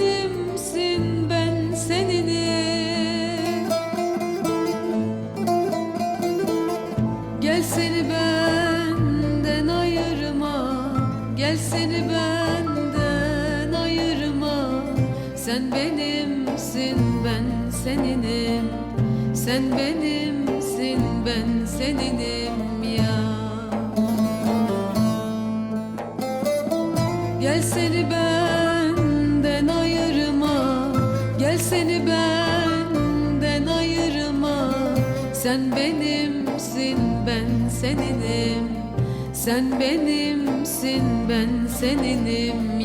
benimsin ben seninim Gel seni benden ayırma Gel seni benden ayırma. Sen benimsin ben seninim. Sen benimsin ben seninim ya. Gel seni ben Gel seni benden ayırma. Sen benimsin ben seninim. Sen benimsin ben seninim